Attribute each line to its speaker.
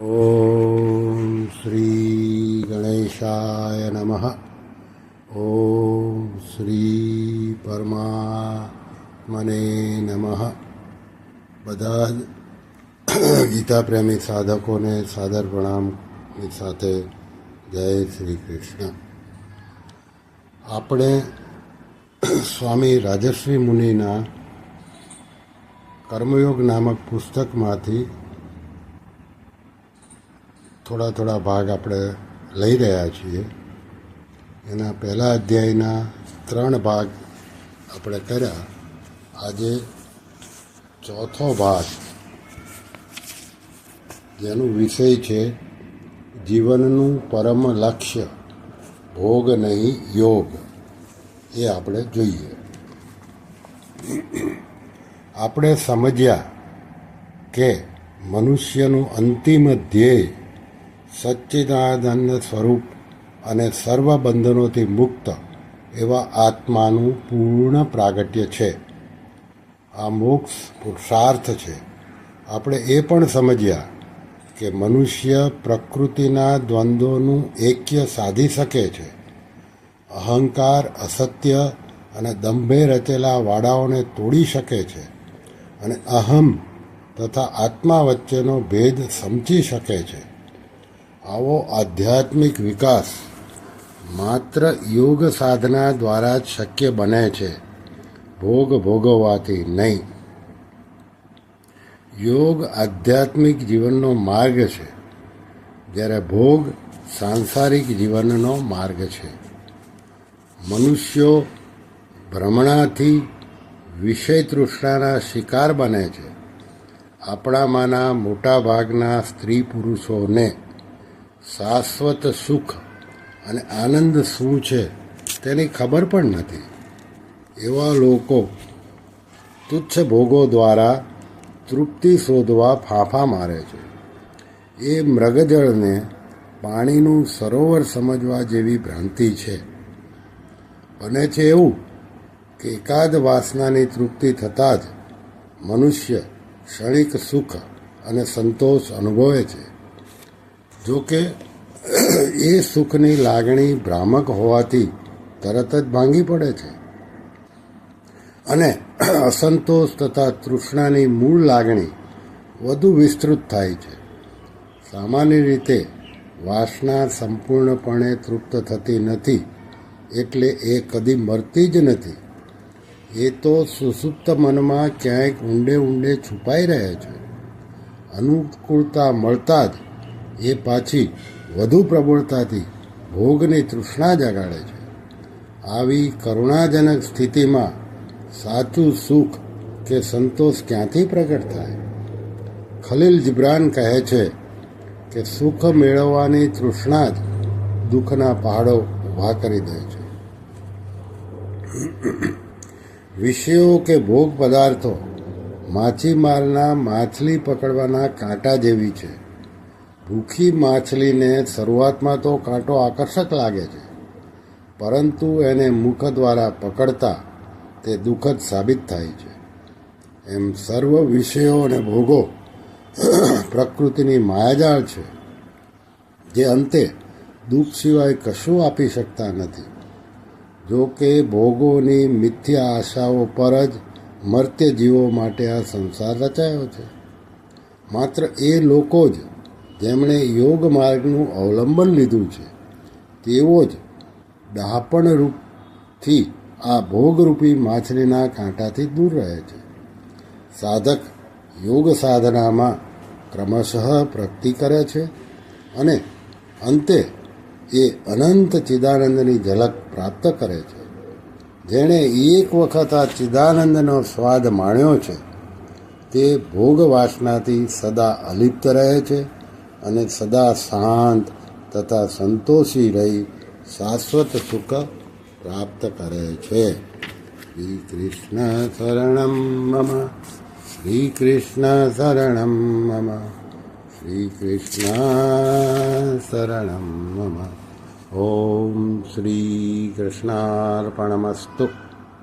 Speaker 1: ઓમ શ્રી ગણેશાય નમઃ ઓમ શ્રી પરમાત્મને નમઃ બધા જ ગીતા પ્રેમી સાધકોને સાદર પ્રણામની સાથે જય શ્રી કૃષ્ણ. આપણે સ્વામી રાજશ્રી મુનિના કર્મયોગ નામક પુસ્તકમાંથી થોડા થોડા ભાગ આપણે લઈ રહ્યા છીએ. એના પહેલા અધ્યાયના ત્રણ ભાગ આપણે કર્યા. આજે ચોથો ભાગ, જેનું વિષય છે જીવનનું પરમ લક્ષ્ય, ભોગ નહીં યોગ. એ આપણે જોઈએ. આપણે સમજ્યા કે મનુષ્યનું અંતિમ ધ્યેય સચ્ચિદાનંદ સ્વરૂપ અને સર્વ બંધનોથી મુક્ત એવા આત્માનું પૂર્ણ પ્રાગટ્ય છે. આ મોક્ષ પુરુષાર્થ છે. આપણે એ પણ સમજ્યા કે મનુષ્ય પ્રકૃતિના દ્વંદ્વોનું એક્ય સાધી શકે છે. અહંકાર અસત્ય અને દંભે રચેલા વાડાઓને તોડી શકે છે અને અહમ તથા આત્મા વચ્ચેનો ભેદ સમજી શકે છે. આવો આધ્યાત્મિક વિકાસ માત્ર યોગ સાધના દ્વારા જ શક્ય બને છે. ભોગ ભોગવવાથી નહીં. યોગ આધ્યાત્મિક જીવનનો માર્ગ છે. જ્યારે ભોગ સાંસારિક જીવનનો માર્ગ છે. મનુષ્યો ભ્રમણાથી વિષય તૃષ્ણાના શિકાર બને છે. આપણામાંના મોટા ભાગના સ્ત્રી પુરુષોને શાશ્વત સુખ અને આનંદ શું છે તેની ખબર પણ નથી. એવા લોકો તુચ્છ ભોગો દ્વારા તૃપ્તિ શોધવા ફાંફા મારે છે. એ મૃગજળને પાણીનું સરોવર સમજવા જેવી ભ્રાંતિ છે. બને છે એવું કે એકાદ વાસનાની તૃપ્તિ થતાં જ મનુષ્ય ક્ષણિક સુખ અને સંતોષ અનુભવે છે. જોકે, એ સુખની લાગણી ભ્રામક હોવાથી તરત જ ભાંગી પડે છે. અને અસંતોષ તથા તૃષ્ણાની મૂળ લાગણી વધુ વિસ્તૃત થાય છે. સામાન્ય રીતે વાસના સંપૂર્ણપણે તૃપ્ત થતી નથી, એટલે એ કદી મરતી જ નથી. એ તો સુસુપ્ત મનમાં ક્યાંક ઊંડે ઊંડે છુપાઈ રહે છે. અનુકૂળતા મળતા જ એ પાછી વધુ પ્રબળતાથી ભોગની તૃષ્ણા જગાડે છે. આવી કરુણાજનક સ્થિતિમાં સાચું સુખ કે સંતોષ ક્યાંથી પ્રગટ થાય? ખલીલ જિબ્રાન કહે છે કે સુખ મેળવવાની તૃષ્ણા જ દુઃખના પહાડો ઊભા કરી દે છે. વિષયો કે ભોગ પદાર્થો માછીમારના માછલી પકડવાના કાંટા જેવી છે. ભૂખી માછલીને શરૂઆતમાં તો કાંટો આકર્ષક લાગે છે, પરંતુ એને મુખ દ્વારા પકડતા તે દુઃખદ સાબિત થાય છે. એમ સર્વ વિષયો અને ભોગો પ્રકૃતિની માયાજાળ છે, જે અંતે દુઃખ સિવાય કશું આપી શકતા નથી. જો કે ભોગોની મિથ્યા આશાઓ પર જ મર્ત્ય જીવો માટે આ સંસાર રચાયો છે. માત્ર એ લોકો જ જેમણે યોગ માર્ગનું અવલંબન લીધું છે, તેઓ જ ડહાપણ રૂપથી આ ભોગરૂપી માછલીના કાંટાથી દૂર રહે છે. સાધક યોગ સાધનામાં ક્રમશઃ પ્રગતિ કરે છે અને અંતે એ અનંત ચિદાનંદની ઝલક પ્રાપ્ત કરે છે. જેણે એક વખત આ ચિદાનંદનો સ્વાદ માણ્યો છે, તે ભોગ વાસનાથી સદા અલિપ્ત રહે છે અને સદા શાંત તથા સંતોષી રહી શાશ્વત સુખ પ્રાપ્ત કરે છે. શ્રી કૃષ્ણ શરણમ મમ. શ્રી કૃષ્ણ શરણમ મમ. શ્રી કૃષ્ણ શરણમ મમ. ઓમ શ્રી કૃષ્ણાર્પણમસ્તુ.